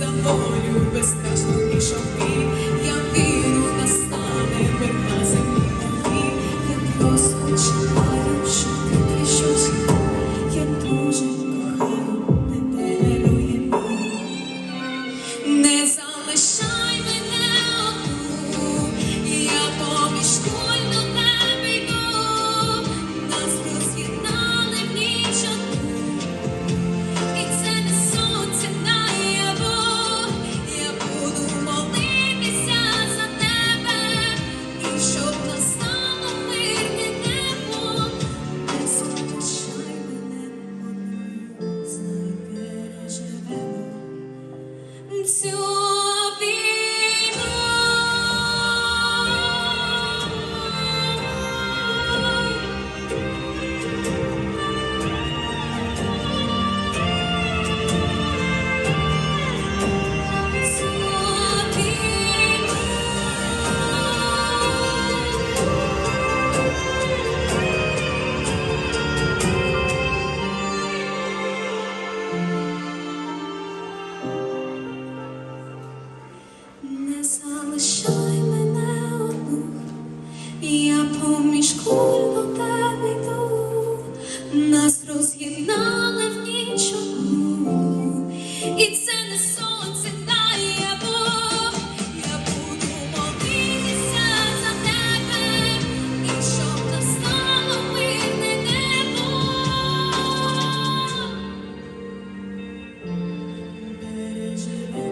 за мною безстрашно пішов ти. душою тебе йду, нас роз'єднали в ніч і це не сонце дає Бог. Я буду молитися за тебе, і щоб настало мирне небо. Бережемо.